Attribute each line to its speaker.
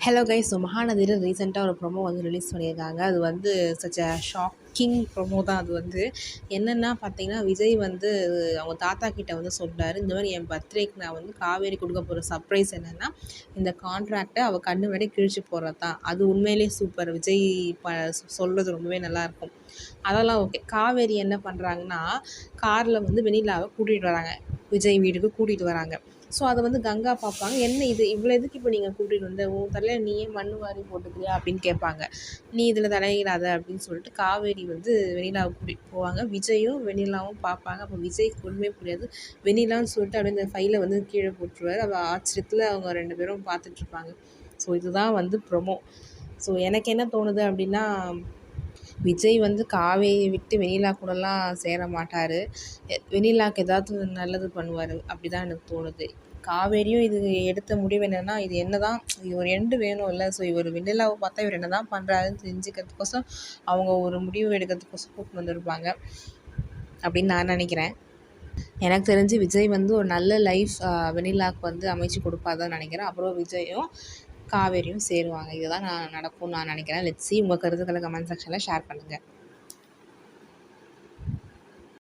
Speaker 1: Hello guys so மகாநதியில் ரீசெண்டாக ஒரு promo வந்து ரிலீஸ் பண்ணியிருக்காங்க. அது வந்து சச் அ ஷாக்கிங் ப்ரொமோ தான் அது வந்து. என்னென்னா பார்த்தீங்கன்னா விஜய் வந்து அவங்க தாத்தா கிட்ட வந்து சொல்கிறாரு இந்த மாதிரி என் பர்த்டேக்கு நான் வந்து காவேரி கொடுக்க போகிற சர்ப்ரைஸ் என்னென்னா இந்த கான்ட்ராக்டை அவள் கண்ணு முன்னாடி கிழிச்சு போடுறது. தான் அது உண்மையிலேயே சூப்பர் விஜய் ப சொல்கிறது ரொம்பவே நல்லாயிருக்கும் அதெல்லாம் ஓகே காவேரி என்ன பண்ணுறாங்கன்னா காரில் வந்து வெண்ணிலாவை கூட்டிகிட்டு வராங்க. விஜய் வீட்டுக்கு கூட்டிகிட்டு வராங்க. ஸோ அதை வந்து கங்கா பார்ப்பாங்க என்ன இது? இவ்வளோ எதுக்கு இப்போ நீங்கள் கூட்டிகிட்டு வந்த? உன் தலையில் நீயே மண் வாரி போட்டுக்கிறியா? அப்படின்னு கேட்பாங்க. நீ இதில் தலையிடாத அப்படின்னு சொல்லிட்டு காவேரி வந்து வெனிலாவை கூட்டிகிட்டு போவாங்க. விஜயும் வெனிலாவும் பார்ப்பாங்க. அப்போ விஜய் ஒன்றுமே புரியாது. வெனிலான்னு சொல்லிட்டு அப்படியே இந்த ஃபைலை வந்து கீழே போட்டுருவார். அவள் ஆச்சரியத்தில் அவங்க ரெண்டு பேரும் பார்த்துட்ருப்பாங்க ஸோ இதுதான் வந்து ப்ரொமோ ஸோ எனக்கு என்ன தோணுது அப்படின்னா விஜய் வந்து காவேரியை விட்டு வெண்ணிலா கூடலாம் சேர மாட்டார். வெண்ணிலாவுக்கு ஏதாவது நல்லது பண்ணுவார். அப்படி தான் எனக்கு தோணுது. காவேரியும் இது எடுத்த முடிவு என்னென்னா இது என்ன தான் இது ஒரு எண்டு வேணும்ல. ஸோ இவர் வெண்ணிலாவை பார்த்தா இவர் என்ன தான் பண்ணுறாருன்னு தெரிஞ்சுக்கிறதுக்கோசம் அவங்க ஒரு முடிவு எடுக்கிறதுக்கோசம் கூப்பிட்டு வந்திருப்பாங்க. அப்படின்னு நான் நினைக்கிறேன். எனக்கு தெரிஞ்சு விஜய் வந்து ஒரு நல்ல லைஃப் வெனிலாவுக்கு வந்து அமைச்சு கொடுப்பாதான் நினைக்கிறேன். அப்புறம் விஜயும் காவேரியும் சேருவாங்க. இதுதான் நான் நடக்கும்னு நான் நினைக்கிறேன். லெட்ஸி சி உங்கள் கருத்துக்களை கமெண்ட் செக்ஷனில் ஷேர் பண்ணுங்கள்